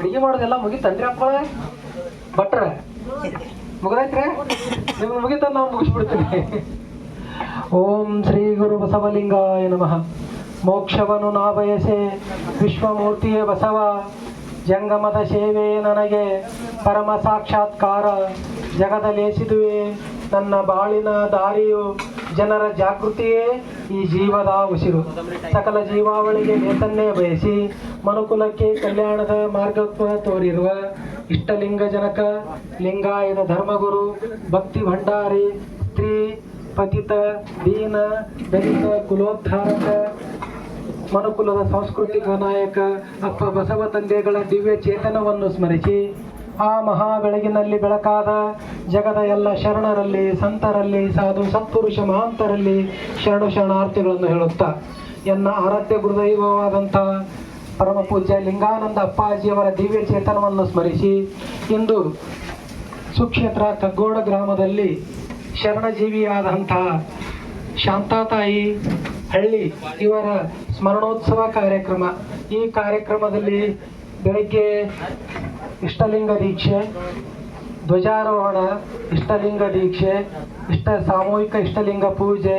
ಅಡಿಗೆ ಮಾಡೋದೆಲ್ಲ ಮುಗಿತನ್ರಿ ಅಪ್ಪ. ಭಟ್ರ ಮುಗ್ದೈತ್ರಿ ನಿಮ್ಗೆ ಮುಗಿತ ನಾವು ಮುಗಿಸ್ಬಿಡ್ತೀವಿ. ಓಂ ಶ್ರೀ ಗುರು ಬಸವಲಿಂಗಾಯ ನಮಃ. ಮೋಕ್ಷವನು ನಾ ಬಯಸೆ ವಿಶ್ವಮೂರ್ತಿಯೇ ಬಸವ. ಜಂಗಮದ ಸೇವೆ ನನಗೆ, ಪರಮ ಸಾಕ್ಷಾತ್ಕಾರ, ಜಗದಲೇಸಿದುವೆ. ನನ್ನ ಬಾಳಿನ ದಾರಿಯು ಜನರ ಜಾಗೃತಿಯೇ ಈ ಜೀವದ ಉಸಿರು. ಸಕಲ ಜೀವಾವಳಿಗೆ ನೇತನ್ನೇ ಬಯಸಿ ಮನುಕುಲಕ್ಕೆ ಕಲ್ಯಾಣದ ಮಾರ್ಗತ್ವ ತೋರಿರುವ ಇಷ್ಟಲಿಂಗ ಜನಕ ಲಿಂಗಾಯನ ಧರ್ಮಗುರು, ಭಕ್ತಿ ಭಂಡಾರಿ, ಸ್ತ್ರೀ, ಪತಿತ, ದೀನ, ದಲಿತ, ಕುಲೋದ್ಧಾರಕ, ಮನುಕುಲದ ಸಾಂಸ್ಕೃತಿಕ ನಾಯಕ ಅಪ್ಪ ಬಸವ ತಂದೆಗಳ ದಿವ್ಯ ಚೇತನವನ್ನು ಸ್ಮರಿಸಿ ಆ ಮಹಾ ಬೆಳಗಿನಲ್ಲಿ ಬೆಳಕಾದ ಜಗದ ಎಲ್ಲ ಶರಣರಲ್ಲಿ, ಸಂತರಲ್ಲಿ, ಸಾಧು ಸತ್ಪುರುಷ ಮಹಾಂತರಲ್ಲಿ ಶರಣು ಶರಣಾರ್ಥಿಗಳನ್ನು ಹೇಳುತ್ತಾ, ಎನ್ನ ಆರಾಧ್ಯ ಗುರುದೈವವಾದಂಥ ಪರಮ ಪೂಜ್ಯ ಲಿಂಗಾನಂದ ಅಪ್ಪಾಜಿಯವರ ದಿವ್ಯ ಚೇತನವನ್ನು ಸ್ಮರಿಸಿ, ಇಂದು ಸುಕ್ಷೇತ್ರ ಕಗ್ಗೋಡ ಗ್ರಾಮದಲ್ಲಿ ಶರಣಜೀವಿಯಾದಂತಹ ಶಾಂತಾತಾಯಿ ಹಳ್ಳಿ ಇವರ ಸ್ಮರಣೋತ್ಸವ ಕಾರ್ಯಕ್ರಮ. ಈ ಕಾರ್ಯಕ್ರಮದಲ್ಲಿ ಬೆಳಗ್ಗೆ ಇಷ್ಟಲಿಂಗ ದೀಕ್ಷೆ ಧ್ವಜಾರೋಹಣ ಇಷ್ಟಲಿಂಗ ದೀಕ್ಷೆ ಇಷ್ಟ ಸಾಮೂಹಿಕ ಇಷ್ಟಲಿಂಗ ಪೂಜೆ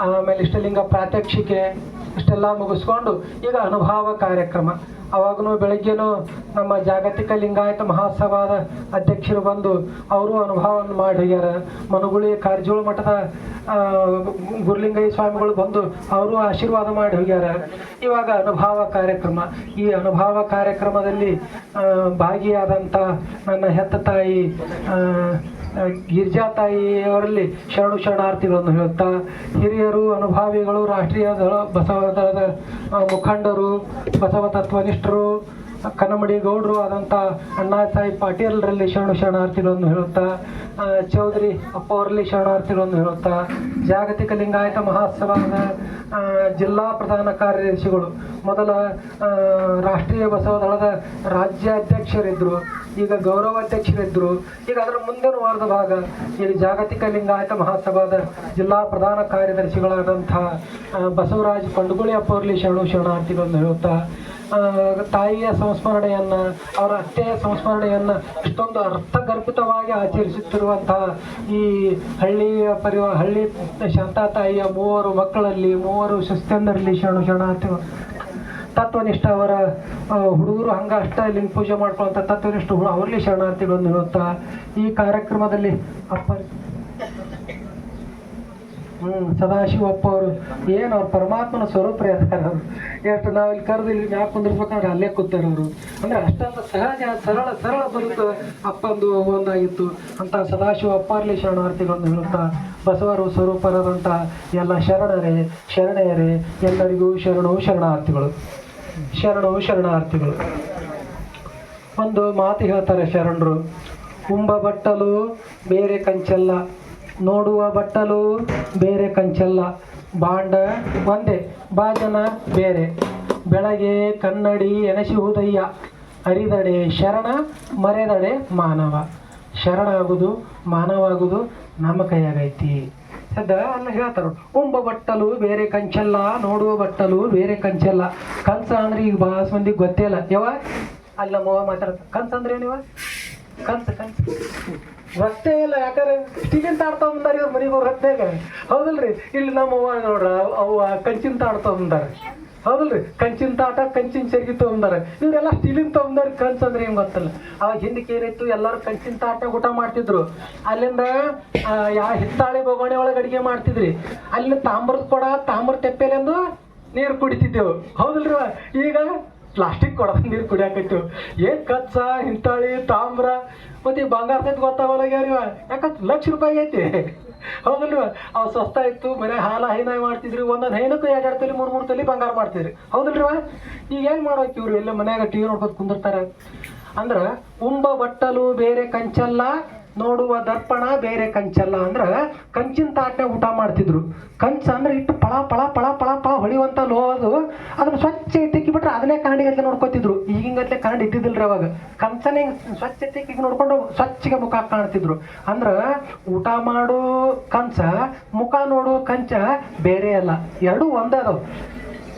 ಆಮೇಲೆ ಇಷ್ಟಲಿಂಗ ಪ್ರಾತ್ಯಕ್ಷಿಕೆ ಇಷ್ಟೆಲ್ಲ ಮುಗಿಸ್ಕೊಂಡು ಈಗ ಅನುಭವ ಕಾರ್ಯಕ್ರಮ. ಅವಾಗೂ ಬೆಳಗ್ಗೆನೂ ನಮ್ಮ ಜಾಗತಿಕ ಲಿಂಗಾಯತ ಮಹಾಸಭಾದ ಅಧ್ಯಕ್ಷರು ಬಂದು ಅವರು ಅನುಭವವನ್ನು ಮಾಡಿ ಹೋಗ್ಯಾರ. ಮನುಗುಳಿ ಕಾರ್ಜೋಳ ಮಠದ ಗುರುಲಿಂಗಯ್ಯ ಸ್ವಾಮಿಗಳು ಬಂದು ಅವರು ಆಶೀರ್ವಾದ ಮಾಡಿ ಹೋಗ್ಯಾರ. ಇವಾಗ ಅನುಭವ ಕಾರ್ಯಕ್ರಮ. ಈ ಅನುಭವ ಕಾರ್ಯಕ್ರಮದಲ್ಲಿ ಭಾಗಿಯಾದಂಥ ನನ್ನ ಹೆತ್ತ ತಾಯಿ ಗಿರಿಜಾ ತಾಯಿಯವರಲ್ಲಿ ಶರಣು ಶರಣಾರ್ಥಿಗಳನ್ನು ಹೇಳುತ್ತಾ ಹಿರಿಯರು, ಅನುಭಾವಿಗಳು, ರಾಷ್ಟ್ರೀಯ ದಳ, ಬಸವ ದಳದ ಮುಖಂಡರು, ಬಸವ ತತ್ವನಿಷ್ಠರು ಕನ್ನಮಡಿ ಗೌಡರು ಆದಂಥ ಅಣ್ಣಾ ಸಾಹೇಬ್ ಪಾಟೀಲ್ರಲ್ಲಿ ಶರಣು ಶರಣಾರ್ಥಿಗಳನ್ನು ಹೇಳುತ್ತಾ ಚೌಧರಿ ಅಪ್ಪ ಅವರಲ್ಲಿ ಶರಣಾರ್ಥಿಗಳನ್ನು ಹೇಳುತ್ತಾ ಜಾಗತಿಕ ಲಿಂಗಾಯತ ಮಹಾಸಭಾದ ಜಿಲ್ಲಾ ಪ್ರಧಾನ ಕಾರ್ಯದರ್ಶಿಗಳು, ಮೊದಲ ರಾಷ್ಟ್ರೀಯ ಬಸವ ದಳದ ರಾಜ್ಯಾಧ್ಯಕ್ಷರಿದ್ದರು ಈಗ ಗೌರವ ಅಧ್ಯಕ್ಷರಿದ್ದರು ಈಗ ಅದರ ಮುಂದಿನ ವಾರದ ಭಾಗ ಈಗ ಜಾಗತಿಕ ಲಿಂಗಾಯತ ಮಹಾಸಭಾದ ಜಿಲ್ಲಾ ಪ್ರಧಾನ ಕಾರ್ಯದರ್ಶಿಗಳಾದಂಥ ಬಸವರಾಜ್ ಪಂಡುಗುಳಿ ಅಪ್ಪ ಶರಣ ಶರಣು ಶರಣಾರ್ಥಿಗಳನ್ನು ಹೇಳುತ್ತಾ ತಾಯಿಯ ಸಂಸ್ಮರಣೆಯನ್ನು, ಅವರ ಅತ್ತೆಯ ಸಂಸ್ಮರಣೆಯನ್ನು ಇಷ್ಟೊಂದು ಅರ್ಥಗರ್ಭಿತವಾಗಿ ಆಚರಿಸುತ್ತಿರುವಂತಹ ಈ ಹಳ್ಳಿಯ ಪರಿವಾರ ಹಳ್ಳಿ ಶಾಂತಾ ತಾಯಿಯ ಮೂವರು ಮಕ್ಕಳಲ್ಲಿ, ಮೂವರು ಸಸ್ಯಂದರಲ್ಲಿ ಶರಣು ಶರಣಾರ್ಥಿಗಳು ತತ್ವನಿಷ್ಠ ಅವರ ಹುಡುಗರು ಹಂಗ ಅಷ್ಟ ಲಿಂಗ ಪೂಜೆ ಮಾಡ್ಕೊಳ್ಳೋಂಥ ತತ್ವನಿಷ್ಠ ಅವರಲ್ಲಿ ಶರಣಾರ್ಥಿಗಳನ್ನು ಹೇಳುತ್ತಾ, ಈ ಕಾರ್ಯಕ್ರಮದಲ್ಲಿ ಅಪ್ಪ ಹ್ಮ್, ಸದಾಶಿವಪ್ಪ ಅವರು, ಏನು ಅವ್ರು ಪರಮಾತ್ಮನ ಸ್ವರೂಪ ಅವರು. ಎಷ್ಟು ನಾವು ಇಲ್ಲಿ ಕರೆದು ಇಲ್ಲಿ ಯಾಕೆ ಕುಂದಿರ್ಬೇಕಂದ್ರೆ ಅಲ್ಲೇ ಕೂತಾರ ಅವರು. ಅಂದ್ರೆ ಅಷ್ಟೊಂದು ಸಹಜ, ಸರಳ ಸರಳ ಬದುಕು ಅಪ್ಪಂದು ಒಂದಾಗಿತ್ತು. ಅಂತ ಸದಾಶಿವ ಅಪ್ಪಾರ್ಲಿ ಶರಣಾರ್ಥಿಗಳನ್ನು ಹೇಳುತ್ತಾ, ಬಸವರು ಸ್ವರೂಪರಾದಂಥ ಎಲ್ಲ ಶರಣರೇ, ಶರಣೆಯರೇ, ಎಲ್ಲರಿಗೂ ಶರಣವು ಶರಣಾರ್ಥಿಗಳು. ಶರಣು ಶರಣಾರ್ಥಿಗಳು. ಒಂದು ಮಾತು ಹೇಳ್ತಾರೆ ಶರಣರು. ಉಂಬ ಬಟ್ಟಲು ಬೇರೆ ಕಂಚಲ್ಲ, ನೋಡುವ ಬಟ್ಟಲು ಬೇರೆ ಕಂಚಲ್ಲ, ಬಾಂಡ ಒಂದೇ, ಬಾಜನ ಬೇರೆ. ಬೆಳಗ್ಗೆ ಕನ್ನಡಿ ಎನಸಿಹುದಯ್ಯ ಅರಿದಡೆ ಶರಣ, ಮರೆದಡೆ ಮಾನವ. ಶರಣ ಆಗುವುದು ಮಾನವ ಮಾನವಾಗುವುದು ನಮ್ಮ ಕೈಯಾಗೈತಿ. ಸದ್ದ ಅಲ್ಲ ಹೇಳ್ತಾರ. ಉಂಬ ಬಟ್ಟಲು ಬೇರೆ ಕಂಚಲ್ಲ, ನೋಡುವ ಬಟ್ಟಲು ಬೇರೆ ಕಂಚಲ್ಲ. ಕಂಸ ಅಂದ್ರೆ ಈಗ ಬಹಳ ಮಂದಿಗೆ ಗೊತ್ತೇ ಇಲ್ಲ. ಯಾವ ಅಲ್ಲಿ ನಮ್ಮವ್ವ ಮಾತಾಡ್ತ. ಕಂಸ ಅಂದ್ರೆ ಏನಿವ ಕಂಸ ಕಂಸ. ರಸ್ತೆ ಇಲ್ಲ ಯಾಕಂದ್ರೆ ಸ್ಟೀಲಿನ ತಾಡ್ತಾ ಬಂದಾರ ಇವ್ರ ಮನೆಗೆ ಹತ್ತಾಗ ಹೌದಲ್ರಿ? ಇಲ್ಲಿ ನಮ್ಮವ್ವ ನೋಡ್ರ, ಅವ್ವ ಕಂಚಿನ ತಾಡ್ತಾ ತಗೊಂಡಾರ ಹೌದಲ್ರಿ? ಕಂಚಿನ ತಾಟ, ಕಂಚಿನ ಚರ್ಗಿ ತಗೊಂಡಾರ. ಇವರೆಲ್ಲ ಸ್ಟೀಲಿನ ತಗೊಂಡಾರ ಕಂಚ ಅಂದ್ರೆ ಏನ್ ಗೊತ್ತಲ್ಲ? ಅವಾಗ ಹಿಂದಕ್ಕೆ ಏನಿತ್ತು ಎಲ್ಲರೂ ಕಂಚಿನ ತಾಟ ಊಟ ಮಾಡ್ತಿದ್ರು. ಅಲ್ಲಿಂದ ಯಾ ಹಿತ್ತಾಳೆ ಬೊಗಣೆ ಒಳಗೆ ಅಡಿಗೆ ಮಾಡ್ತಿದ್ರಿ. ಅಲ್ಲಿ ತಾಮ್ರದ ಕೊಡ, ತಾಮ್ರ ತೆಪ್ಪೆಲೆಂದು ನೀರು ಕುಡಿತಿದ್ದೆವು. ಹೌದಲ್ರಿ? ಈಗ ಪ್ಲಾಸ್ಟಿಕ್ ಕೊಡ ನೀರು ಕುಡಿಯಾಕೈತಿವು ಏನ್ ಕಚ್ಚ ಹಿಂತಾಳಿ ತಾಮ್ರ, ಮತ್ತೆ ಈ ಬಂಗಾರ ಸಹಿತ ಗೊತ್ತಾವಲ್ಲ ಯಾರಿವ? ಯಾಕಂತ ಲಕ್ಷ ರೂಪಾಯಿ ಐತಿ ಹೌದಲ್ವ? ಅವ್ ಸ್ವಸ್ಥ ಇತ್ತು ಮನೆ ಹಾಲ ಹೈನಾಯ್ ಮಾಡ್ತಿದ್ರಿ, ಒಂದೊಂದು ಹೈನಕ್ಕೂ ಎರಡು ತಲೆ, ಮೂರು ಮೂರು ತಲೆ ಬಂಗಾರ ಮಾಡ್ತಿದ್ರಿ. ವಾ ಈಗ ಏನ್ ಮಾಡೋಕೆ ಇವ್ರು? ಎಲ್ಲ ಮನ್ಯಾಗ ಟಿವಿ ನೋಡ್ಕೊತ ಕುಂದಿರ್ತಾರೆ. ಅಂದ್ರ, ಉಂಬ ಬಟ್ಟಲು, ಬೇರೆ ಕಂಚಲ್ಲ ನೋಡುವ ದರ್ಪಣ ಬೇರೆ ಕಂಚಲ್ಲ ಅಂದ್ರೆ ಕಂಚಿನ ತಾಟ್ನೆ ಊಟ ಮಾಡ್ತಿದ್ರು. ಕಂಚ ಅಂದ್ರೆ ಇಟ್ಟು ಪಳ ಪಳ ಪಳ ಪಳ ಪಳ ಹೊಳಿಯುವಂತ ಲೋ ಅದು ಅದನ್ನ ಸ್ವಚ್ಛ ತಿಕ್ಕಿಬಿಟ್ರೆ ಅದನ್ನೇ ಕನ್ನಡಿಗತ್ಲೆ ನೋಡ್ಕೊತಿದ್ರು. ಈಗಿಂಗತ್ಲೆ ಕನ್ನಡಿ ಇದ್ದಿದ್ದಿಲ್ರಿ ಅವಾಗ. ಕಂಚನೇ ಸ್ವಚ್ಛ ಇಟ್ಟಿಕ್ಕಿ ನೋಡ್ಕೊಂಡು ಸ್ವಚ್ಛಗೆ ಮುಖ ಕಾಣ್ತಿದ್ರು. ಅಂದ್ರೆ ಊಟ ಮಾಡೋ ಕಂಚ, ಮುಖ ನೋಡು ಕಂಚ ಬೇರೆ ಅಲ್ಲ. ಎರಡೂ ಒಂದೇ ಅದಾವ.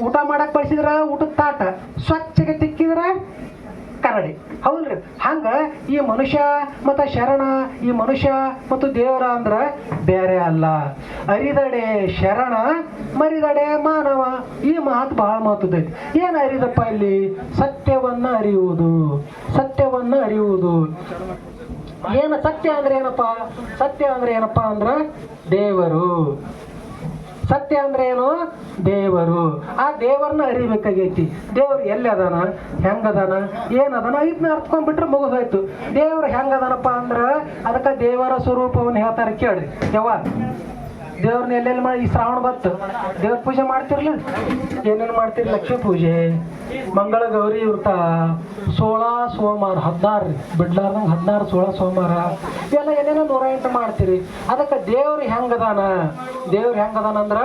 ಊಟ ಮಾಡಕ್ ಬಳಸಿದ್ರ ಊಟದ ತಾಟ. ಸ್ವಚ್ಛಗೆ ತಿಕ್ಕಿದ್ರ ಹಂಗ ಈ ಮನುಷ್ಯ ಮತ್ತು ಶರಣ, ಈ ಮನುಷ್ಯ ಮತ್ತು ದೇವರ ಅಂದ್ರ ಬೇರೆ ಅಲ್ಲ. ಅರಿದಡೆ ಶರಣ, ಮರಿದಡೆ ಮಾನವ. ಈ ಮಾತು ಬಹಳ ಮಾತುದೈತಿ ಏನು ಅರಿದಪ್ಪ ಇಲ್ಲಿ? ಸತ್ಯವನ್ನ ಅರಿಯುವುದು. ಸತ್ಯವನ್ನ ಅರಿಯುವುದು. ಏನು ಸತ್ಯ ಅಂದ್ರೆ ಏನಪ್ಪ? ಸತ್ಯ ಅಂದ್ರೆ ಏನಪ್ಪ ಅಂದ್ರ ದೇವರು. ಸತ್ಯ ಅಂದ್ರೆ ಏನು? ದೇವರು. ಆ ದೇವರನ್ನ ಅರಿಬೇಕಾಗೈತಿ. ದೇವ್ರು ಎಲ್ಲಿ ಅದಾನ? ಹೆಂಗದಾನ? ಏನದಾನ? ಇದನ್ನ ಅರ್ತ್ಕೊಂಡ್ಬಿಟ್ರೆ ಮುಗಿದೋಯ್ತು. ದೇವ್ರು ಹೆಂಗದಾನಪ್ಪ ಅಂದ್ರ ಅದಕ್ಕೆ ದೇವರ ಸ್ವರೂಪವನ್ನು ಹೇಳ್ತಾರೆ ಕೇಳ್ರಿ. ಯಾವ ದೇವ್ರನ್ನ ಎಲ್ಲೆಲ್ಲಿ ಮಾಡಿ ಈ ಶ್ರಾವಣ ಬತ್ತು ದೇವ್ರ ಪೂಜೆ ಮಾಡ್ತಿರ್ಲ ಏನೇನು ಮಾಡ್ತೀರಿ ಲಕ್ಷ್ಮೀ ಪೂಜೆ, ಮಂಗಳ ಗೌರಿ ಇರ್ತ ಸೋಳ ಸೋಮವಾರ, ಹದಿನಾರು ಬಿಡ್ಲಾರ್ದಂಗೆ ಹದಿನಾರು ಸೋಳ ಸೋಮವಾರ. ಇವೆಲ್ಲ ಏನೇನೋ ನೂರ ಎಂಟು ಮಾಡ್ತೀರಿ. ಅದಕ್ಕೆ ದೇವ್ರು ಹೆಂಗದಾನ? ದೇವ್ರು ಹೆಂಗದಾನ ಅಂದ್ರ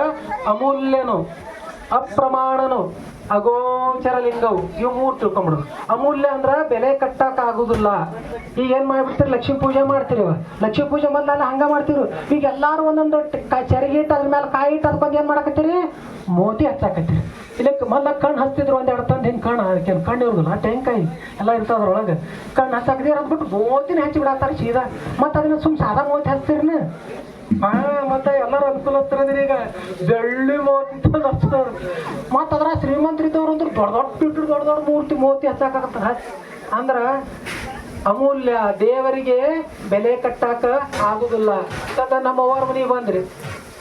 ಅಮೂಲ್ಯನು, ಅಪ್ರಮಾಣನು. ಅಗೋಚರ ಲಿಂಗವು ಇವು ಮೂರು ತಿಳ್ಕೊಂಬಿಡು. ಅಮೂಲ್ಯ ಅಂದ್ರ ಬೆಲೆ ಕಟ್ಟಕ್ ಆಗುದಿಲ್ಲ. ಈಗ ಏನ್ ಮಾಡ್ಬಿಡ್ತೀರಿ? ಲಕ್ಷ್ಮೀ ಪೂಜೆ ಮಾಡ್ತೀರಿ ಇವ. ಲಕ್ಷ್ಮೀ ಪೂಜೆ ಮೊದ್ಲೆಲ್ಲ ಹಂಗ ಮಾಡ್ತಿರು. ಈಗ ಎಲ್ಲಾರು ಒಂದೊಂದು ಚರಿಗಿಟ್ಟು ಅದ್ರ ಮೇಲೆ ಕಾಯಿ ಇಟ್ಟು ಅದಕ್ಕೊಂದು ಏನ್ ಮಾಡಕತ್ತೀರಿ? ಮೋತಿ ಹಚ್ಚಾಕತ್ತೀರಿ. ಇಲ್ಲ ಮೊದಲ ಕಣ್ಣು ಹಚ್ತಿದ್ರು ಒಂದೆರಡು ತಂದು ಹಿಂಗೆ ಕಣ್ಣು ಹಾಕ್ಯಾನ. ಕಣ್ಣು ಇರುದಿಲ್ಲ. ಟೆಂಕಾಯಿ ಎಲ್ಲ ಇರ್ತಾವ ಅದ್ರೊಳಗೆ ಕಣ್ಣು ಹಚ್ಚಾಕತ್ತೀರಿ ಅದ್ಬಿಟ್ಟು ಮೋತಿನ ಹಚ್ಚಿ ಬಿಡತ್ತಾರ ಸೀದಾ. ಮತ್ತೆ ಅದನ್ನ ಸುಮ್ ಸಾದಾ ಮೋತಿ ಹಚ್ತಿರ್ನ? ಮತ್ತೆ ಆಗ್ತಿರೋದ್ರಿ ಈಗ ಬೆಳ್ಳಿ ಮೋತಿ ಹಚ್ತಾರ ಮತ್ತ ಅದ್ರ ಶ್ರೀಮಂತರಿದ್ದವ್ರು ಅಂದ್ರೆ ದೊಡ್ಡ ದೊಡ್ಡ ಇಟ್ಟು ದೊಡ್ಡ ದೊಡ್ಡ ಮೂರ್ತಿ ಮೋತಿ ಹಚ್ಚಾಕತ್ತಾರ ಅಂದ್ರ ಅಮೂಲ್ಯ ದೇವರಿಗೆ ಬೆಲೆ ಕಟ್ಟಾಕ ಆಗುದಿಲ್ಲ. ಸದ ನಮ್ಮ ಅವ್ರ ಮನೆಗೆ ಬಂದ್ರಿ.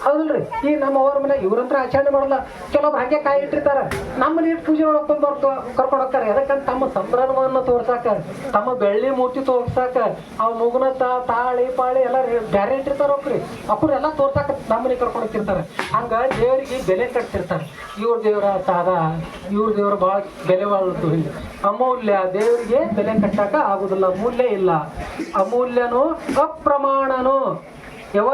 ಹೌದಲ್ರಿ ಈ ನಮ್ಮ ಅವ್ರ ಮನೆ ಇವ್ರಂತ್ರ ಆಚರಣೆ ಮಾಡಲ್ಲ. ಕೆಲವೊಬ್ರು ಹಾಗೆ ಕಾಯಿ ಇಟ್ಟಿರ್ತಾರ. ನಮ್ಮ ನೀರು ಪೂಜೆ ಮಾಡ್ಕೊಂಡ್ ಬರ್ಕೊ ಕರ್ಕೊಂಡು ಹೋಗ್ತಾರೆ. ಯಾಕಂದ್ರೆ ತಮ್ಮ ಸಂಭ್ರಮವನ್ನು ತೋರ್ಸಾಕ, ತಮ್ಮ ಬೆಳ್ಳಿ ಮೂರ್ತಿ ತೋರ್ಸಾಕ, ಅವ್ ಮುಗುನ ತಾಳಿ, ಪಾಳಿ ಎಲ್ಲ ಬ್ಯಾರೆ ಇಟ್ಟಿರ್ತಾರ ಅಪ್ಪರು ಎಲ್ಲ ತೋರ್ಸಾಕ ನಮ್ಮ ಮನೆ ಕರ್ಕೊಂಡು ಹೋಗ್ತಿರ್ತಾರೆ. ಹಂಗ ದೇವರಿಗೆ ಬೆಲೆ ಕಟ್ತಿರ್ತಾರೆ. ಇವ್ರ ದೇವ್ರ ತಾದ, ಇವ್ರ ದೇವ್ರ ಭಾಳ ಬೆಲೆ ಬಾಳದ್ದು ಹಿಂಗೆ. ಅಮೂಲ್ಯ ದೇವರಿಗೆ ಬೆಲೆ ಕಟ್ಟಾಕ ಆಗುದಿಲ್ಲ. ಮೂಲ್ಯ ಇಲ್ಲ. ಅಮೂಲ್ಯನು ಅಪ್ರಮಾಣನು. ಯಾವ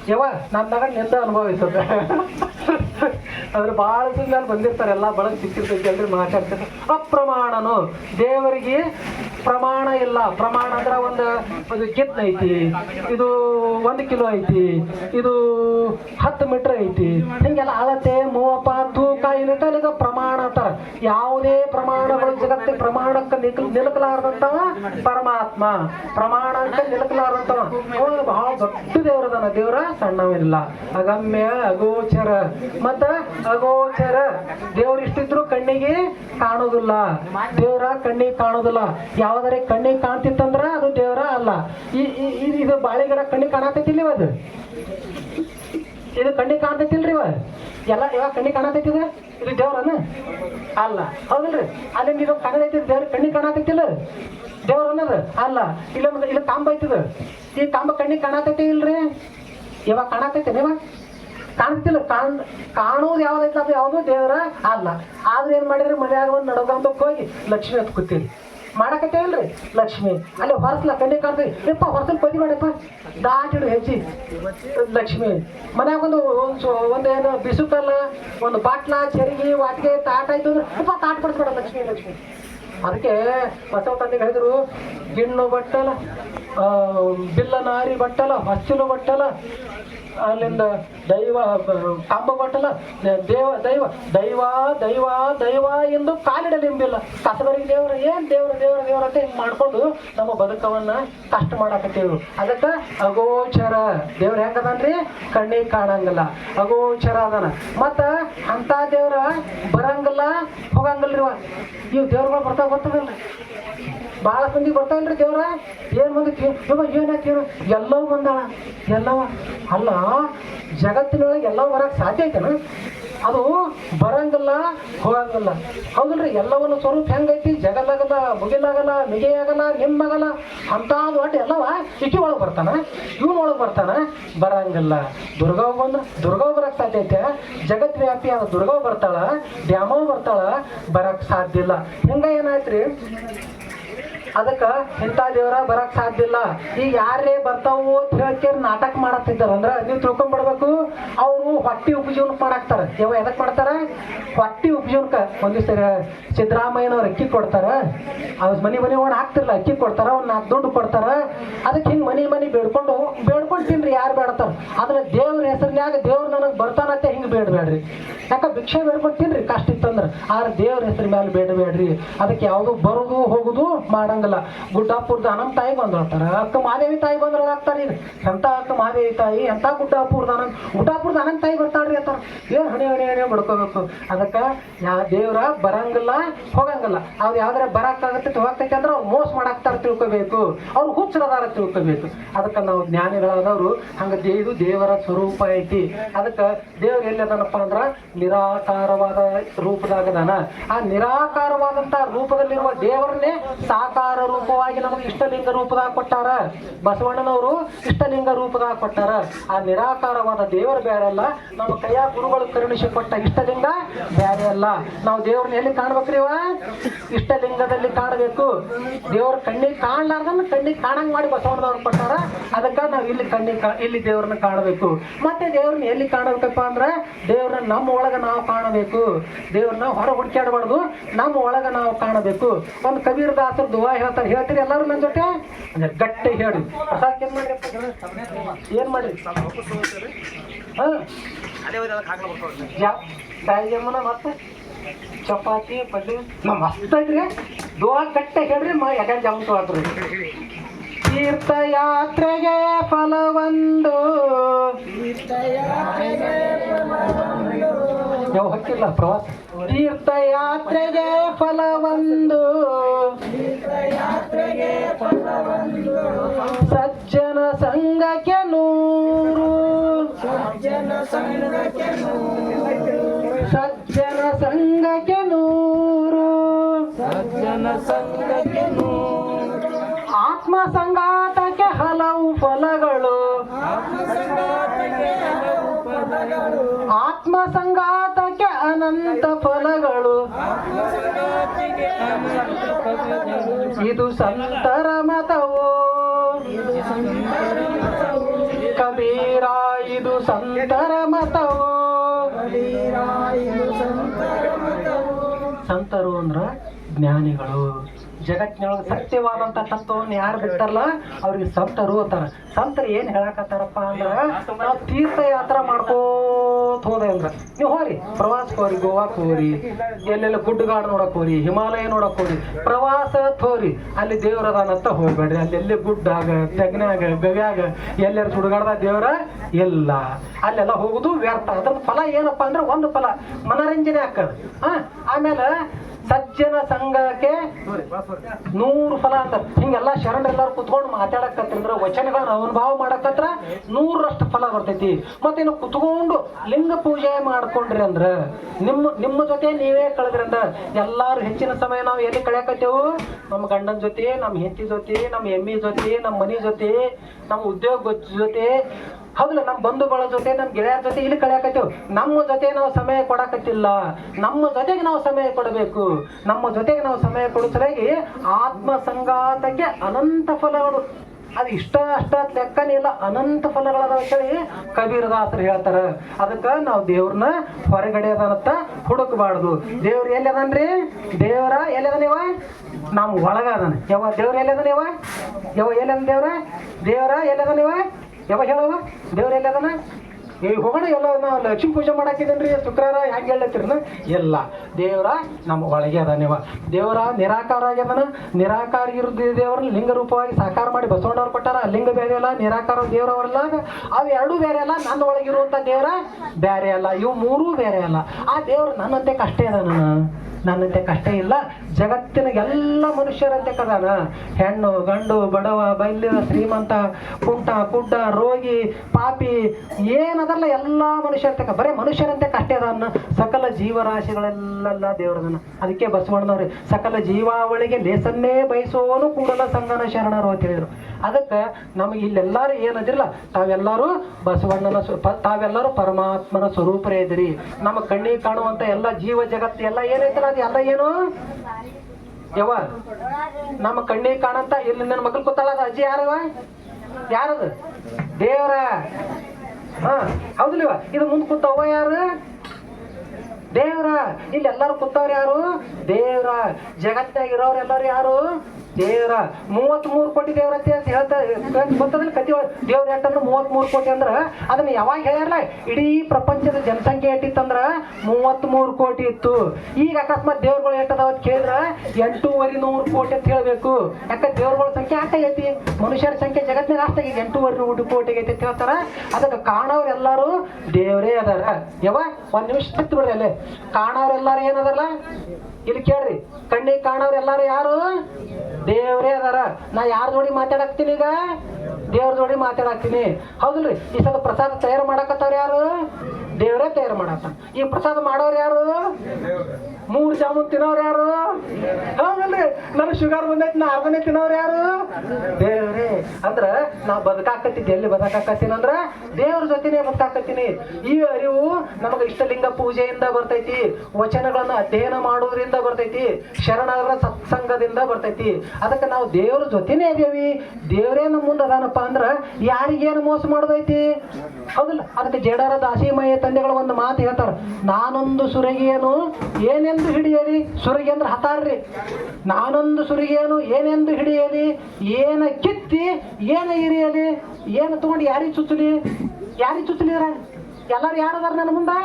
ಯವ ನನ್ನ ಮಗ ನಿಂದ ಅನುಭವ ಇರ್ತದೆ ಅದ್ರ ಭಾಳ ದಿನ ಬಂದಿರ್ತಾರೆ, ಎಲ್ಲ ಬಳಗ ಸಿಕ್ಕಿರ್ತೈತಿ ಅಂದ್ರೆ ಮಾತಾಡ್ತಾರೆ. ಅಪ್ರಮಾಣನು. ದೇವರಿಗೆ ಪ್ರಮಾಣ ಇಲ್ಲ. ಪ್ರಮಾಣ ಅಂದ್ರೆ ಒಂದು ಒಂದು ಕಿತ್ನ ಐತಿ. ಇದು ಒಂದು ಕಿಲೋ ಐತಿ. ಇದು ಹತ್ತು ಮೀಟರ್ ಐತಿ. ಹಿಂಗೆಲ್ಲ ಅಳತೆ ಮೂವಪ್ಪ ತೂಕ ಇದು ಪ್ರಮಾಣ ಅಂತಾರ. ಯಾವುದೇ ಪ್ರಮಾಣಗಳು ಜಗತ್ತಿಗೆ ಪ್ರಮಾಣಕ್ಕೆ ನಿಲ್ ನಿಲುಕಲಾರದಂತವ ಪರಮಾತ್ಮ. ಪ್ರಮಾಣ ಅಂತ ನಿಲುಕಲಾರದಂತವ ಬಹಳ ದೊಡ್ಡ ದೇವರದನ ದೇವರ. ಸಣ್ಣವಿಲ್ಲ. ಅಗಮ್ಯ, ಅಗೋಚರ. ಮತ್ತ ಅಗೋಚರ. ದೇವ್ರ ಇಷ್ಟಿದ್ರು ಕಣ್ಣಿಗೆ ಕಾಣೋದಿಲ್ಲ. ದೇವ್ರ ಕಣ್ಣಿಗೆ ಕಾಣೋದಿಲ್ಲ. ಯಾವ್ದಾರೆ ಕಣ್ಣಿಗೆ ಕಾಣ್ತಿತ್ತಂದ್ರ ಅದು ದೇವರ ಅಲ್ಲ. ಈ ಇದು ಬಾಳೆ ಗಿಡ ಕಣ್ಣಿಗೆ ಕಾಣತೈತಿಲ್ಲ ಅದು? ಇದು ಕಣ್ಣಿಗೆ ಕಾಣ್ತೈತಿಲ್ರಿ ಇವ? ಎಲ್ಲ ಯಾವಾಗ ಕಣ್ಣಿಗೆ ಕಾಣತೈತಿದ ಇದು? ದೇವ್ರನ? ಅಲ್ಲ. ಹೌದಲ್ರಿ? ಅಲ್ಲಿ ನೀವು ಕಾಣತೈತಿ ದೇವ್ರ ಕಣ್ಣಿಗೆ ಕಾಣತೈತಿಲ್ಲ ದೇವ್ರ ಅನ್ನೋದು ಅಲ್ಲ. ಇಲ್ಲ ಇಲ್ಲ ಕಾಂಬ ಐತಿದ ಈ ಕಾಂಬ ಕಣ್ಣಿಗೆ ಕಾಣತೈತಿ ಇಲ್ರಿ? ಇವಾಗ ಕಾಣತೈತಿ ಇವಾಗ ಕಾಣ್ತಿಲ್ಲ, ಕಾಣ್, ಕಾಣೋದು ಯಾವ್ದೈತಿ ಅದು ಯಾವುದು ದೇವರ ಅಲ್ಲ ಆದ್ರೆ ಏನ್ ಮಾಡಿರಿ, ಮನ್ಯಾಗ ಒಂದು ನಡಗಂಬಕ್ಕೆ ಹೋಗಿ ಲಕ್ಷ್ಮಿ ಅಂತ ಕೂತೀರಿ. ಮಾಡಕತ್ತೇವಲ್ರಿ ಲಕ್ಷ್ಮಿ. ಅಲ್ಲಿ ಹೊರಸ್ಲ, ಕಣ್ಣಿ ಕಾಣ್ತೀವಿ ಯಪ್ಪ, ಹೊರಸಲ್ ಪದಿ ಮಾಡಪ್ಪ. ದಾಟಿಡು ಹೆಚ್ಚಿ ಲಕ್ಷ್ಮಿ, ಮನ್ಯಾಗ ಒಂದು ಒಂದು ಸೊ- ಒಂದು ಏನು ಬಿಸುಕಲ್ಲ, ಒಂದು ಬಾಟ್ಲ, ಚರಿಗಿ, ವಾಟಿಗೆ ತಾಟ ಆಯ್ತು ಅಂದ್ರೆ ತಾಟ್ ಪಡಿಸ್ಬೇಡ ಲಕ್ಷ್ಮಿ ಲಕ್ಷ್ಮಿ. ಅದಕ್ಕೆ ಬಸವ ತಂದೆ ಹೇಳಿದ್ರು ಗಿಣ್ಣು ಬಟ್ಟಲ ಬಿಲ್ಲ ನಾರಿ ಬಟ್ಟಲ ಹಸಿಲು ಬಟ್ಟಲ ಅಲ್ಲಿಂದ ದೈವ ಕಾಂಬ ಕೊಟ್ಟಲ್ಲ ದೇವ, ದೈವ ದೈವ ದೈವ ದೈವ ಎಂದು ಕಾಲಿಡಲಿಂಬಿಲ್ಲ. ಕಸಬರಿಗೆ ದೇವ್ರ, ಏನ್ ದೇವ್ರ ದೇವ್ರ, ದೇವರ ಅಂತ ಹಿಂಗ್ ಮಾಡ್ಕೊಂಡು ನಮ್ಮ ಬದುಕವನ್ನ ಕಷ್ಟ ಮಾಡಾಕತ್ತೀವಿ ಅದಕ್ಕೆ ಅಗೋಚರ. ದೇವ್ರ ಹೆಂಗದನ್ರಿ? ಕಣ್ಣಿಗೆ ಕಾಣಂಗಿಲ್ಲ. ಅಗೋಚರ ಅದನ. ಮತ್ತ ಅಂತ ದೇವ್ರ ಬರಂಗಿಲ್ಲ, ಹೋಗಂಗಿಲ್ರಿ ಇವ. ದೇವ್ರುಗಳು ಬರ್ತಾವ ಗೊತ್ತದಲ್ರಿ ಭಾಳ ಮಂದಿ ಬರ್ತಾವಲ್ರಿ ದೇವ್ರ. ಏನ್ ಏನ ಕೇಳು? ಎಲ್ಲವೂ ಬಂದಾಳ. ಎಲ್ಲವ? ಅಲ್ಲ, ಜಗತ್ತಿನೊಳಗೆ ಎಲ್ಲ ಬರಕ್ ಸಾಧ್ಯ ಐತನ? ಅದು ಬರಂಗಿಲ್ಲ, ಹೋಗಂಗಿಲ್ಲ. ಹೌದಲ್ರಿ, ಎಲ್ಲವನ್ನ ಸ್ವರೂಪ ಹೆಂಗೈತಿ? ಜಗಲ್ಲಾಗಲ್ಲ ಮುಗಿಲಾಗಲ್ಲ, ಮಿಗೆಯಾಗಲ್ಲ, ನಿಮ್ಮಾಗಲ್ಲ ಅಂತ ಒಟ್ಟು ಎಲ್ಲವ? ಇಕ್ಕಿ ಒಳಗೆ ಬರ್ತಾನ? ಇವನ್ ಒಳಗೆ ಬರ್ತಾನ? ಬರಂಗಿಲ್ಲ. ದುರ್ಗಾವ್ ಬಂದ್ರ, ದುರ್ಗಾವ್ ಬರಕ್ ಸಾಧ್ಯ ಐತೆ? ಜಗತ್ ವ್ಯಾಪಿ ಆದ ದುರ್ಗಾವ್ ಬರ್ತಾಳ ಡ್ಯಾಮವ್ ಬರ್ತಾಳ, ಬರಕ್ ಸಾಧ್ಯ ಇಲ್ಲ. ಹಿಂಗ ಏನಾಯ್ತ್ರಿ? ಅದಕ್ಕ ಇಂಥ ದೇವರ ಬರಕ್ ಸಾಧ್ಯ ಇಲ್ಲ ಈಗ ಯಾರೇ ಬರ್ತಾವು ಅಂತ ಹೇಳಕ್ಕೆ ನಾಟಕ ಮಾಡತ್ತಿದ್ದಾರ ಅಂದ್ರ ನೀವು ತಿಳ್ಕೊಂಡ್ಬಿಡ್ಬೇಕು. ಅವರು ಹೊಟ್ಟಿ ಉಪಜೀವನ ಮಾಡಾಕ್ತಾರ. ಯಾವ ಎದಕ್ ಮಾಡ್ತಾರ? ಹೊಟ್ಟಿ ಉಪಜೀವನಕ್ಕ. ಒಂದಿವ್ಸ ಸಿದ್ದರಾಮಯ್ಯನವ್ರು ಅಕ್ಕಿ ಕೊಡ್ತಾರ. ಅವ್ರ ಮನೆ ಮನೆ ಒಣ ಹಾಕ್ತಿರ್ಲ, ಅಕ್ಕಿ ಕೊಡ್ತಾರ, ಅವ್ನ ನಾಲ್ಕು ದುಡ್ಡು ಕೊಡ್ತಾರ. ಅದಕ್ಕೆ ಹಿಂಗೆ ಮನೆ ಮನೆ ಬೇಡ್ಕೊಂಡು ಬೇಡ್ಕೊಂಡು ತಿನ್ರಿ ಯಾರು ಬೇಡತಾರ ಆದ್ರೆ ದೇವ್ರ ಹೆಸರಿನ್ಯಾಗ ದೇವ್ರು ನನಗೆ ಬರ್ತಾನಂತೆ ಹಿಂಗ್ ಬೇಡಬೇಡ್ರಿ ಯಾಕ ಭಿಕ್ಷೆ ಬೇಡ್ಕೊಂಡು ತಿನ್ರಿ ಕಷ್ಟ ಇತ್ತಂದ್ರೆ. ಆದ್ರೆ ದೇವ್ರ ಹೆಸರು ಮೇಲೆ ಬೇಡಬೇಡ್ರಿ ಅದಕ್ಕೆ ಯಾವುದು ಬರುದು ಹೋಗುದು ಮಾಡಂಗಿಲ್ಲ ಗುಡ್ಡಾಪುರದ ಅನಂತ ತಾಯಿ ಬಂದ್ರಳ್ತಾರ ಅಕ್ಕ ಮಹಾದೇವಿ ತಾಯಿ ಬಂದ್ರ ಈಗ. ಎಂತ ಅಕ್ಕ ಮಹಾದೇವಿ ತಾಯಿ, ಎಂತ ಗುಡ್ಡಾಪುರದ ಅನಂತ ಗುಡ್ಡಾಪುರದ ಅನಂತ ತಾಯಿ ಬರ್ತಾಳ್ರಿ ಅಂತಾರ. ಏನ್ ಹಣೆ ಹಣೆ ಹಣೆ ಬಡ್ಕೋಬೇಕು ಅದಕ್ಕ ಯಾ ದೇವ್ರ ಬರಂಗಿಲ್ಲ, ಹೋಗಂಗಿಲ್ಲ. ಅವ್ರು ಯಾವ್ದಾರ ಬರಕ್ಕಾಗತ್ತೆ ಹೋಗ್ತೈತೆ ಅಂದ್ರೆ ಅವ್ರು ಮೋಸ ಮಾಡಾಕ್ತಾರ ತಿಳ್ಕೋಬೇಕು. ಅವ್ರು ಹುಚ್ಚರದಾರ ತಿಳ್ಕೋಬೇಕು. ಅದಕ್ಕೆ ನಾವು ಜ್ಞಾನಿಗಳಾದವರು, ಹಂಗ ಇದು ದೇವರ ಸ್ವರೂಪ ಐತಿ. ಅದಕ್ಕೆ ದೇವ್ರು ಎಲ್ಲಿ ಅಂದ್ರ ನಿರಾಕಾರವಾದ ರೂಪದಾಗದಾನ ಆ ನಿರಾಕಾರವಾದಂತ ರೂಪದಲ್ಲಿರುವ ದೇವರನ್ನೇ ಸಾಕಾರ ರೂಪವಾಗಿ ನಮಗೆ ಇಷ್ಟಲಿಂಗ ರೂಪದಾಗ ಕೊಟ್ಟಾರ. ಬಸವಣ್ಣನವರು ಇಷ್ಟಲಿಂಗ ರೂಪದಾಗ ಕೊಟ್ಟಾರ. ಆ ನಿರಾಕಾರವಾದ ದೇವರ ಬೇರೆ ಅಲ್ಲ. ನಮ್ಮ ಕೈಯ ಗುರುಗಳು ಕರುಣಿಸಿ ಕೊಟ್ಟ ಇಷ್ಟಲಿಂಗ ಬೇರೆ ಅಲ್ಲ. ನಾವು ದೇವ್ರನ್ನ ಎಲ್ಲಿ ಕಾಣ್ಬೇಕ್ರಿ ಇವ? ಇಷ್ಟಲಿಂಗದಲ್ಲಿ ಕಾಣಬೇಕು. ದೇವ್ರ ಕಣ್ಣಿಗೆ ಕಾಣ್ಲಾರ್ದನ್ನ ಕಣ್ಣಿಗೆ ಕಾಣಂಗ್ ಮಾಡಿ ಬಸವಣ್ಣನವ್ರು ಕೊಟ್ಟಾರ. ಅದಕ್ಕೆ ನಾವು ಇಲ್ಲಿ ಕಣ್ಣಿಗೆ ಇಲ್ಲಿ ದೇವ್ರನ್ನ ಕಾಣಬೇಕು. ಮತ್ತೆ ದೇವ್ರನ್ನ ಎಲ್ಲಿ ಕಾಣಬೇಕಪ್ಪ ಅಂದ್ರೆ, ದೇವ್ರನ್ನ ನಮ್ಮ ಒಳಗ ನಾವು ಕಾಣಬೇಕು. ದೇವ್ರನ್ನ ಹೊರ ಹುಡ್ಕ್ಯಾಡಬಾರ್ದು. ನಮ್ಮ ಒಳಗ ನಾವು ಕಾಣಬೇಕು. ಒಂದು ಕಬೀರ್ ದಾಸರು ದುವಾ ಹೇಳ್ತಾರೆ ಹೇಳ್ತೀರಿ ಎಲ್ಲರೂ ನನ್ನ ಜೊತೆ? ಅಂದ್ರೆ ಗಟ್ಟಿ ಹೇಳಿ. ಪ್ರಸಾದ್ ಏನ್ ಮಾಡ್ರಿ ಏನ್ ಮಾಡ್ರಿ? ಹಾ? ಯಾ ದಾಯಿಯಮ್ಮನ ಮತ್ತೆ? ಚಪಾತಿ, ಪಲ್ಯ. ಮಸ್ತ್ ಐತ್ರಿ. ದುವಾ ಕಟ್ಟೆ ಹೇಳ್ರಿ, ಮ ಯಾಕೆ ಜಾಮೂನ್ ತೊಗೊಳ್ತೀರಿ ತೀರ್ಥಯಾತ್ರೆಗೆ ಫಲವೊಂದು. ಹಕ್ಕಿಲ್ಲ ಪ್ರವಾಸ? ತೀರ್ಥಯಾತ್ರೆಗೆ ಫಲವೊಂದು. ಸಜ್ಜನ ಸಂಘಕ್ಕೆ ನೂರು. ಸಜ್ಜನ ಸಂಘಕ್ಕೆ ನೂರು. ಆತ್ಮ ಸಂಗಾತಕ್ಕೆ ಹಲವು ಫಲಗಳು. ಆತ್ಮ ಸಂಗಾತಕ್ಕೆ ಅನಂತ ಫಲಗಳು. ಇದು ಸಂತರ ಮತವು. ಕಬೀರ ಇದು ಸಂತರ ಮತವು. ಸಂತರು ಅಂದ್ರ ಜ್ಞಾನಿಗಳು. ಜಗತ್ತಿನೊಳಗೆ ಸತ್ಯವಾದಂತ ತತ್ವವನ್ನು ಯಾರು ಬಿಡ್ತಾರಲ್ಲ, ಅವ್ರಿಗೆ ಸಂತರು ಅಂತಾರ. ಸಂತರು ಏನ್ ಹೇಳಕತ್ತಾರಪ್ಪ ಅಂದ್ರ, ನಾವು ತೀರ್ಥಯಾತ್ರ ಮಾಡ್ಕೋತ ಹೋದ ಅಂದ್ರ. ನೀವು ಹೋರಿ ಪ್ರವಾಸಕ್ಕೆ ಹೋರಿ ಗೋವಾ ಹೋರಿ ಎಲ್ಲೆಲ್ಲ ಗುಡ್ಡಗಾಡು ನೋಡಕ್ ಹೋರಿ ಹಿಮಾಲಯ ನೋಡಕ್ ಹೋರಿ ಪ್ರವಾಸ ಹೋರಿ ಅಲ್ಲಿ ದೇವ್ರ ಅದಾನಂತ ಹೋಗ್ಬೇಡ್ರಿ. ಅಲ್ಲಿ ಎಲ್ಲಿ ಗುಡ್ಡಾಗ ತೆಗ್ನಾಗ ಗವ್ಯಾಗ ಎಲ್ಲೆಲ್ಲ ಸುಡುಗಾಡ್ದ ದೇವ್ರ? ಇಲ್ಲ. ಅಲ್ಲೆಲ್ಲ ಹೋಗುದು ವ್ಯರ್ಥ. ಅದ್ರ ಫಲ ಏನಪ್ಪಾ ಅಂದ್ರೆ ಒಂದು ಫಲ. ಮನರಂಜನೆ ಹಾ ಆಮೇಲೆ ಸಜ್ಜನ ಸಂಘಕ್ಕೆ ನೂರು ಫಲ ಅಂತ. ಹಿಂಗೆಲ್ಲ ಶರಣರೆಲ್ಲರೂ ಕುತ್ಕೊಂಡು ಮಾತಾಡಕತ್ತಂದ್ರೆ ವಚನಗಳನ್ನ ಅನುಭವ ಮಾಡಕತ್ರ ನೂರರಷ್ಟು ಫಲ ಬರ್ತೈತಿ. ಮತ್ತೇನು ಕುತ್ಕೊಂಡು ಲಿಂಗ ಪೂಜೆ ಮಾಡ್ಕೊಂಡ್ರಿ ಅಂದ್ರ ನಿಮ್ಮ ನಿಮ್ಮ ಜೊತೆ ನೀವೇ ಕಳೆದ್ರಿ ಅಂದ್ರ ಎಲ್ಲಾರು ಹೆಚ್ಚಿನ ಸಮಯ ನಾವು ಎಲ್ಲಿ ಕಳೆಯಕತ್ತೇವು? ನಮ್ಮ ಗಂಡನ ಜೊತೆ ನಮ್ಮ ಹೆಂಡತಿ ಜೊತೆ ನಮ್ಮ ಎಮ್ಮಿ ಜೊತೆ ನಮ್ಮ ಮನಿ ಜೊತೆ ನಮ್ಮ ಉದ್ಯೋಗ ಜೊತೆ ಹೌದಲ್ಲ ನಮ್ಮ ಬಂಧುಗಳ ಜೊತೆ, ನಮ್ಮ ಗೆಳೆಯರ ಜೊತೆ ಇಲ್ಲಿ ಕಳೆಯಕತ್ತೇವು ನಮ್ಮ ಜೊತೆ ನಾವು ಸಮಯ ಕೊಡಕತ್ತಿಲ್ಲ. ನಮ್ಮ ಜೊತೆಗೆ ನಾವು ಸಮಯ ಕೊಡಬೇಕು. ನಮ್ಮ ಜೊತೆಗೆ ನಾವು ಸಮಯ ಕೊಡಿಸಲಾಗಿ ಆತ್ಮ ಸಂಘಾತಕ್ಕೆ ಅನಂತ ಫಲಗಳು. ಅದು ಇಷ್ಟ ಅಷ್ಟ ಲೆಕ್ಕನೇ ಇಲ್ಲ, ಅನಂತ ಫಲಗಳದ ಅಂತೇಳಿ ಕಬೀರದಾಸರು ಹೇಳ್ತಾರ. ಅದಕ್ಕೆ ನಾವು ದೇವ್ರನ್ನ ಹೊರಗಡೆ ಅದಾನಂತ ಹುಡುಕಬಾರ್ದು. ದೇವ್ರ ಎಲ್ಲಿ ಅದನ್ರಿ? ದೇವರ ಎಲ್ಲಿ ಅದಾನಿವ ನಮ್ಮ ಒಳಗ ಯಾವ ದೇವ್ರ ಎಲ್ಲಿ ಯಾವ ಎಲ್ಲಿ ದೇವ್ರ? ದೇವರ ಎಲ್ಲಿ ಯಾವ ಹೇಳವ ದೇವ್ರೆಲ್ಲ ಅದನ್ನ ಅದಾನ? ಈಗ ಹೋಗೋಣ, ಎಲ್ಲ ನಾವು ಲಕ್ಷ್ಮೀ ಪೂಜೆ ಮಾಡಾಕಿದ್ದೇನ್ರಿ? ಶುಕ್ರವಾರ ಹ್ಯಾಂಗ ಹೇಳತ್ತೀರನ ಎಲ್ಲ. ದೇವರ ನಮ್ಮ ಒಳಗೆ ಅದಾನಿವ ದೇವರ ನಿರಾಕಾರ ಆಗ್ಯದನ ನಿರಾಕಾರ ಇರುದ ದೇವರನ್ನ ಲಿಂಗ ರೂಪವಾಗಿ ಸಾಕಾರ ಮಾಡಿ ಬಸವಣ್ಣವ್ರು ಕೊಟ್ಟಾರ. ಲಿಂಗ ಬೇರೆ ಅಲ್ಲ, ನಿರಾಕಾರ ದೇವರವರಲ್ಲ ಅವು ಎರಡೂ ಬೇರೆ ಅಲ್ಲ, ನನ್ನ ಒಳಗಿರುವಂಥ ದೇವರ ಬೇರೆ ಅಲ್ಲ. ಇವು ಮೂರೂ ಬೇರೆ ಅಲ್ಲ. ಆ ದೇವ್ರು ನನ್ನಂತೆ ಕಷ್ಟ ಅದಾನ ನನ್ನಂತೆ ಕಷ್ಟ ಇಲ್ಲ. ಜಗತ್ತಿನ ಎಲ್ಲ ಮನುಷ್ಯರಂತೆ ಕದಾನ ಹೆಣ್ಣು, ಗಂಡು, ಬಡವ ಬೈಲ್ಯ ಶ್ರೀಮಂತ ಕುಂಟ ಕುಡ್ಡ, ರೋಗಿ, ಪಾಪಿ, ಏನದಲ್ಲ ಎಲ್ಲ ಮನುಷ್ಯರಂತೆ ಬರೀ ಮನುಷ್ಯರಂತೆ ಕಷ್ಟ ಅದಾನ ಸಕಲ ಜೀವರಾಶಿಗಳೆಲ್ಲ ದೇವರದನ ಅದಕ್ಕೆ ಬಸವಣ್ಣನವ್ರಿ, ಸಕಲ ಜೀವಾವಳಿಗೆ ಲೇಸನ್ನೇ ಬಯಸೋನು ಕೂಡಲ ಸಂಗನ ಶರಣರು ಅಂತ ಹೇಳಿದ್ರು. ಅದಕ್ಕೆ ನಮಗೆ ಇಲ್ಲೆಲ್ಲರೂ ಏನದಿರಲ್ಲ, ತಾವೆಲ್ಲರೂ ಬಸವಣ್ಣನ ಸ್ವ- ತಾವೆಲ್ಲರೂ ಪರಮಾತ್ಮನ ಸ್ವರೂಪರೇ ಇದ್ರಿ ನಮ್ಮ ಕಣ್ಣಿಗೆ ಕಾಣುವಂತ ಎಲ್ಲ ಜೀವ ಜಗತ್ತು, ಎಲ್ಲ ಏನೈತಲ್ಲ ಅದು, ಎಲ್ಲ ಏನು? ಯವ್ವ, ನಮ್ಮ ಕಣ್ಣಿಗೆ ಕಾಣಂತ ಇಲ್ಲಿ ನನ್ನ ಮಗಳು ಕೂತಾಳ ಅದ, ಅಜ್ಜಿ ಯಾರವ ಯಾರದು? ದೇವರ? ಹಾ ಹೌದಿಲ್ವ ಇದು ಮುಂದೆ ಕೂತವ ಯಾರು? ದೇವ್ರ ಇಲ್ಲಿ ಎಲ್ಲರೂ ಕೂತವ್ರ ಯಾರು? ದೇವ್ರ ಜಗತ್ತಾಗಿರೋರು ಎಲ್ಲರೂ ಯಾರು? ದೇವ್ರ ಮೂವತ್ತ್ ಮೂರು ಕೋಟಿ ದೇವರಂತೆ ಅಂತ ಹೇಳ್ತಾರೆ ಗೊತ್ತದಿಲ್ಲ ಕತಿ ದೇವ್ರ ಎಷ್ಟಂದ್ರೆ ಮೂವತ್ತ್ ಮೂರು ಕೋಟಿ ಅಂದ್ರ ಅದನ್ನ ಯಾವಾಗ ಹೇಳ್ಯಾರಲ್ಲ? ಇಡೀ ಪ್ರಪಂಚದ ಜನಸಂಖ್ಯೆ ಎಷ್ಟಿತ್ತಂದ್ರ ಮೂವತ್ತ್ ಮೂರು ಕೋಟಿ ಇತ್ತು. ಈಗ ಅಕಸ್ಮಾತ್ ದೇವ್ರಗಳು ಎಷ್ಟದಾವ ಕೇಳಿದ್ರ ಎಂಟೂವರೆ ನೂರು ಕೋಟಿ ಅಂತ ಹೇಳ್ಬೇಕು. ಯಾಕ ದೇವ್ರಗಳ ಸಂಖ್ಯೆ ಅಷ್ಟಾಗೈತಿ ಮನುಷ್ಯರ ಸಂಖ್ಯೆ ಜಗತ್ತಿನಾಗ ಅಷ್ಟಾಗಿ ಎಂಟೂವರೆ ನೂರು ಕೋಟಿ ಐತಿ ಅಂತ ಹೇಳ್ತಾರ. ಅದಕ್ಕೆ ಕಾಣೋರೆಲ್ಲರೂ ದೇವರೇ ಅದಾರ. ಯಾವ ಒಂದ್ ನಿಮಿಷ ಸಿಕ್ತು ಬಿಡ್ರಿ ಏನದಲ್ಲ ಇಲ್ಲಿ ಕೇಳ್ರಿ ಕಣ್ಣಿಗೆ ಕಾಣೋರು ಎಲ್ಲಾರು ಯಾರು? ದೇವ್ರೇ ಅದಾರ. ನಾ ಯಾರ ಜೋಡಿ ಮಾತಾಡಕ್ತೀನಿ ಈಗ? ದೇವ್ರ ಜೋಡಿ ಮಾತಾಡಕ್ತೀನಿ. ಹೌದಲ್ರಿ, ಈ ಸಲ ಪ್ರಸಾದ ತಯಾರು ಮಾಡಕತ್ತವ್ರ ಯಾರು? ದೇವ್ರೇ ತಯಾರು ಮಾಡತ್ತ ಈ ಪ್ರಸಾದ ಮಾಡೋರು ಯಾರು? ಮೂರ್ ಜಾಮೂನ್ ತಿನ್ನೋರು ಯಾರು? ಹೌದಲ್ರಿ ನನಗೆ ಶುಗರ್ ಬಂದೈತಿ, ನಾ ಅರ್ಧನೇ ತಿನ್ನೋರು ಯಾರು? ದೇವ್ರಿ. ಅಂದ್ರ, ನಾ ಬದುಕಾಕತ್ತಿದ್ದೆ. ಎಲ್ಲಿ ಬದುಕಾಕತ್ತೀನಿ ಅಂದ್ರ, ದೇವ್ರ ಜೊತೆನೆ ಬದುಕಾಕತ್ತೀನಿ. ಈ ಅರಿವು ನಮಗೆ ಇಷ್ಟಲಿಂಗ ಪೂಜೆಯಿಂದ ಬರ್ತೈತಿ. ವಚನಗಳನ್ನ ಅಧ್ಯಯನ ಮಾಡೋದ್ರಿಂದ ಬರ್ತೈತಿ. ಶರಣರ ಸತ್ಸಂಗದಿಂದ ಬರ್ತೈತಿ. ಅದಕ್ಕೆ ನಾವು ದೇವ್ರ ಜೊತೆನೇ ಅದೇವಿ ದೇವ್ರೇ ನಮ್ಮ ಮುಂದೆ ಅದಾನಪ್ಪ ಅಂದ್ರ, ಯಾರಿಗೇನು ಮೋಸ ಮಾಡೋದೈತಿ? ಹೌದಲ್ಲ. ಅದಕ್ಕೆ ಜಡರ ದಾಸಿಮಯ ತಂದೆಗಳು ಒಂದು ಮಾತು ಹೇಳ್ತಾರ. ನಾನೊಂದು ಸುರಗಿಯನು ಏನೆಂದು ಹಿಡಿಯಲಿ? ಸುರಗಿ ಅಂದ್ರೆ ಹತಾರ್ರಿ. ನಾನೊಂದು ಸುರಿಗೇನು ಏನೆಂದು ಹಿಡಿಯಲಿ? ಏನ ಕಿತ್ತಿ, ಏನ ಇರಿಯಲಿ? ಏನು ತಗೊಂಡು ಯಾರಿಗೆ ಚುಚ್ಚಲಿ ಯಾರಿಗೆ ಚುಚ್ಚಲಿದ್ರ ಎಲ್ಲಾರು ಯಾರದಾರ ನನ್ನ ಮುಂದೆ?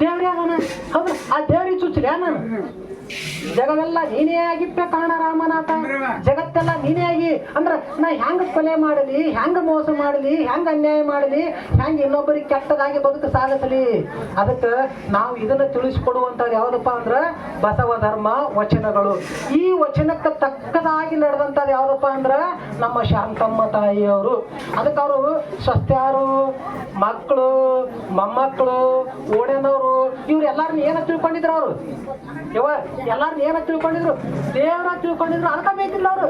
ದೇವ್ರಿ ಅದನ. ಆ ದೇವ್ರಿಗೆ ಚುಚ್ಚಲಿ ನಾನು? ಜಗವೆಲ್ಲ ನೀನೇ ಆಗಿಪ್ಪೆ ಕಾಣ ರಾಮನಾಥ. ಜಗತ್ತೆಲ್ಲ ನೀನೇ ಆಗಿ ಅಂದ್ರೆ ನಾ ಹೆಂಗ್ ಕೊಲೆ ಮಾಡಲಿ ಹೆಂಗ್ ಮೋಸ ಮಾಡಲಿ ಹೆಂಗ್ ಅನ್ಯಾಯ ಮಾಡಲಿ ಹೆಂಗ್ ಇನ್ನೊಬ್ಬರಿಗೆ ಕೆಟ್ಟದಾಗಿ ಬದುಕು ಸಾಗಿಸಲಿ. ಅದಕ್ಕೆ ನಾವು ಇದನ್ನ ತಿಳಿಸಿಕೊಡುವಂಥದ್ದು ಯಾವ್ದಪ್ಪ ಅಂದ್ರ ಬಸವ ಧರ್ಮ ವಚನಗಳು. ಈ ವಚನಕ್ಕೆ ತಕ್ಕದಾಗಿ ನಡೆದಂಥದ್ದು ಯಾವ್ದಪ್ಪ ಅಂದ್ರ ನಮ್ಮ ಶಾಂತಮ್ಮ ತಾಯಿಯವರು. ಅದಕ್ಕೆ ಅವರು ಸ್ವಸ್ಥ್ಯಾರು ಮಕ್ಕಳು, ಮೊಮ್ಮಕ್ಕಳು ಓಡೆನವರು ಇವ್ರು ಎಲ್ಲಾರನ್ನ ಏನ ತಿಳ್ಕೊಂಡಿದ್ರು ಅವರು? ಯವ ಎಲ್ಲಾರನ್ನ ಏನ ತಿಳ್ಕೊಂಡಿದ್ರು? ದೇವ್ರ ತಿಳ್ಕೊಂಡಿದ್ರು. ಅದಕ್ಕೆ ಬೇಕಿಲ್ಲ ಅವರು.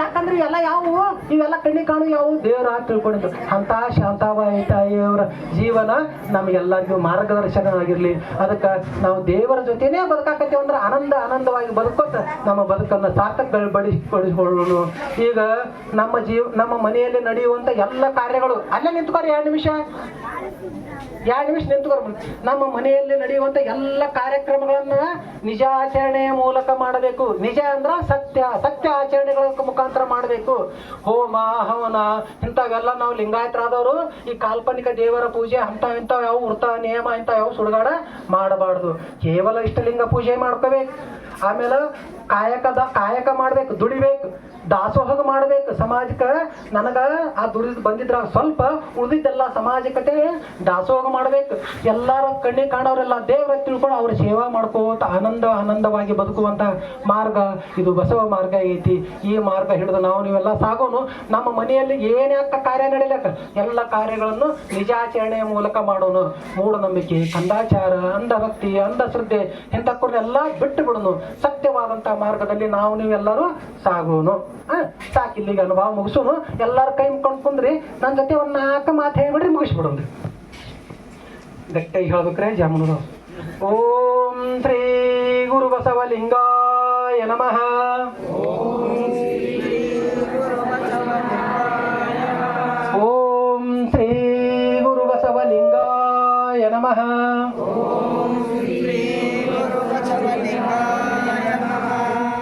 ಯಾಕಂದ್ರೆ ಎಲ್ಲ ಯಾವುವು? ಇವೆಲ್ಲ ಕಣ್ಣಿ ಕಾಣು ಯಾವು ದೇವ್ರ ತಿಳ್ಕೊಂಡಿದ್ರು. ಅಂತ ಶಾಂತಾಬಾಯಿ ತಾಯಿಯವರ ಜೀವನ ನಮಗೆಲ್ಲರಿಗೂ ಮಾರ್ಗದರ್ಶನ ಆಗಿರ್ಲಿ ಅದಕ್ಕೆ ನಾವು ದೇವರ ಜೊತೆನೇ ಬದುಕಾಕತ್ತೇವೆ ಅಂದ್ರೆ ಆನಂದ ಆನಂದವಾಗಿ ಬದುಕೋತ ನಮ್ಮ ಬದುಕನ್ನು ಸಾರ್ಥಕ ಬಡಿಸ್ಕೊಳ್ಳೋಣ ಈಗ ನಮ್ಮ ಜೀವ, ನಮ್ಮ ಮನೆಯಲ್ಲಿ ನಡೆಯುವಂತ ಎಲ್ಲ ಕಾರ್ಯಗಳು ಅಲ್ಲೇ ನಿಂತ್ಕೋರಿ ಎರಡು ನಿಮಿಷ. ಎರಡು ನಿಮಿಷ ನಿಂತ್ಕೊರ್ ನಮ್ಮ ಮನೆಯಲ್ಲಿ ನಡೆಯುವಂತ ಎಲ್ಲ ಕಾರ್ಯಕ್ರಮಗಳನ್ನ ನಿಜ ಆಚರಣೆಯ ಮೂಲಕ ಮಾಡಬೇಕು. ನಿಜ ಅಂದ್ರ ಸತ್ಯ ಸತ್ಯ ಆಚರಣೆಗಳ ಮುಖಾಂತರ ಮಾಡಬೇಕು. ಹೋಮ, ಹವನ, ಇಂಥವೆಲ್ಲ ನಾವು ಲಿಂಗಾಯತರಾದವರು ಈ ಕಾಲ್ಪನಿಕ ದೇವರ ಪೂಜೆ ಅಂತ ಇಂಥವು ಯಾವ ವೃತ, ನಿಯಮ ಇಂಥ ಯಾವ ಸುಡುಗಾಡ ಮಾಡಬಾರ್ದು. ಕೇವಲ ಇಷ್ಟಲಿಂಗ ಪೂಜೆ ಮಾಡ್ಕೋಬೇಕು. ಆಮೇಲೆ ಕಾಯಕದ, ಕಾಯಕ ಮಾಡ್ಬೇಕು, ದುಡಿಬೇಕು. ದಾಸೋಹ ಮಾಡ್ಬೇಕು ಸಮಾಜಕ್ಕೆ. ನನಗೆ ಆ ದುಡಿದು ಬಂದಿದ್ರ ಸ್ವಲ್ಪ ಉಳಿದಿದ್ದೆಲ್ಲ ಸಮಾಜಕತೆ ದಾಸೋಹ ಮಾಡ್ಬೇಕು. ಎಲ್ಲಾರ ಕಣ್ಣಿಗೆ ಕಾಣೋರೆಲ್ಲ ದೇವರ ತಿಳ್ಕೊಂಡು ಅವ್ರ ಸೇವಾ ಮಾಡ್ಕೋತ ಆನಂದ ಆನಂದವಾಗಿ ಬದುಕುವಂತ ಮಾರ್ಗ ಇದು ಬಸವ ಮಾರ್ಗ ಐತಿ. ಈ ಮಾರ್ಗ ಹಿಡಿದು ನಾವು ನೀವೆಲ್ಲ ಸಾಗೋನು ನಮ್ಮ ಮನೆಯಲ್ಲಿ ಏನೇ ಅಂತ ಕಾರ್ಯ ನಡೀಲಕ್ಕ? ಎಲ್ಲ ಕಾರ್ಯಗಳನ್ನು ನಿಜಾಚರಣೆಯ ಮೂಲಕ ಮಾಡೋನು. ಮೂಢನಂಬಿಕೆ, ಕಂದಾಚಾರ, ಅಂಧಭಕ್ತಿ, ಅಂಧಶ್ರದ್ಧೆ ಇಂಥಕ್ಕೂರ್ನೆಲ್ಲ ಬಿಟ್ಟು ಬಿಡೋನು ಸತ್ಯವಾದಂತ ಮಾರ್ಗದಲ್ಲಿ ನಾವು ನೀವೆಲ್ಲರೂ ಸಾಗೋನು. ಆ, ಸಾಕು ಇಲ್ಲಿಗೆ ಅನುಭವ ಮುಗಿಸೋನು. ಎಲ್ಲಾರು ಕೈ ಮುಕ್ಕೊಂಡು ಕುಂದ್ರಿ. ನನ್ನ ಜೊತೆ ಒಂದು ನಾಲ್ಕು ಮಾತು ಹೇಳ್ಬಿಡ್ರಿ ಮುಗಿಸ್ಬಿಡೋನ್ರಿ ಗಟ್ಟಿಯಾಗಿ ಹೇಳ್ಬೇಕ್ರೆ ಜಾಮೂನು ಓಂ ಶ್ರೀ ಗುರು ಬಸವಲಿಂಗಾಯ ನಮಃ.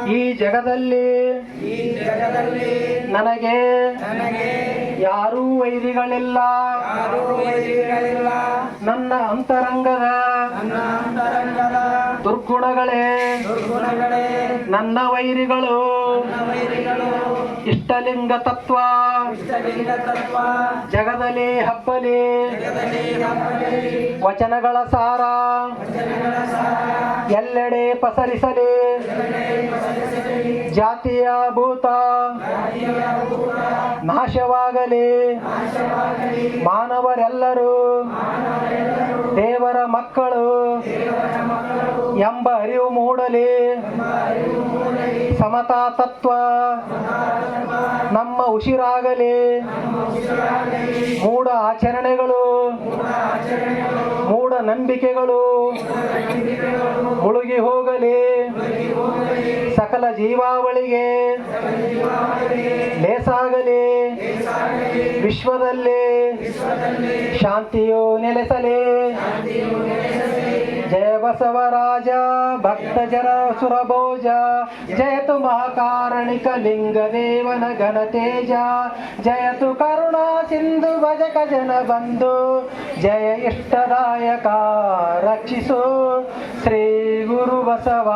ಈ ಜಗದಲ್ಲಿ ನನಗೆ ಯಾರೂ ವೈರಿಗಳಿಲ್ಲ. ನನ್ನ ಅಂತರಂಗದ ದುರ್ಗುಣಗಳೇ ನನ್ನ ವೈರಿಗಳು. ಇಷ್ಟಲಿಂಗ ತತ್ವ. ಜಗದಲ್ಲಿ ಹಬ್ಬಲಿ. ವಚನಗಳ ಸಾರ. ಎಲ್ಲೆಡೆ ಪಸರಿಸಲಿ. ಜಾತಿಯ ಭೂತ. ನಾಶವಾಗಲಿ. ಮಾನವರೆಲ್ಲರೂ. ದೇವರ ಮಕ್ಕಳು. ಎಂಬ ಅರಿವು ಮೂಡಲಿ. ಸಮತಾ ತತ್ವ ನಮ್ಮ ಉಸಿರಾಗಲಿ. ಮೂಢ ಆಚರಣೆಗಳು. ಮೂಢ ನಂಬಿಕೆಗಳು. ಮುಳುಗಿ ಹೋಗಲಿ. ಸಕಲ ಜೀವಾವಳಿಗೆ ಲೇಸಾಗಲಿ. ವಿಶ್ವದಲ್ಲಿ ಶಾಂತಿಯು ನೆಲೆಸಲಿ. ಜಯ ಬಸವರಾಜ ಭಕ್ತ ಜನ ಸುರಭೋಜ ಜಯತು ಮಹಾಕಾರಣಿಕ ಲಿಂಗ ದೇವನ ಘನ ತೇಜ ಜಯತು ಕರುಣಾ ಸಿಂಧು ಭಜಕ ಜನ ಬಂಧು ಜಯ ಇಷ್ಟದಾಯಕ ರಕ್ಷಿಸು ಶ್ರೀ ಗುರು ಬಸವ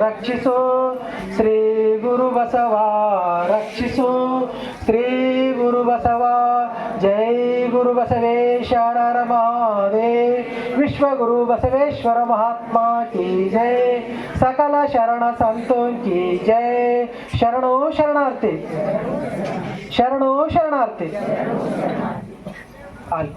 ರಕ್ಷಿಸು ಶ್ರೀ ಗುರು ಬಸವ ರಕ್ಷಿಸು ಶ್ರೀ ಗುರು ಬಸವ ಜೈ ಗುರು ಬಸವೇಶ್ವರ ಮಹಾದೇವ್ ವಿಶ್ವಗುರು ಬಸವೇಶ್ವರ ಮಹಾತ್ಮ ಕಿ ಜೈ ಸಕಲ ಶರಣ ಸಂತೋ ಕಿ ಜೈ ಶರಣೋ ಶರಣಾರ್ಥಿ ಶರಣೋ ಶರಣಾರ್ಥಿ ಅಲ್ಲಿ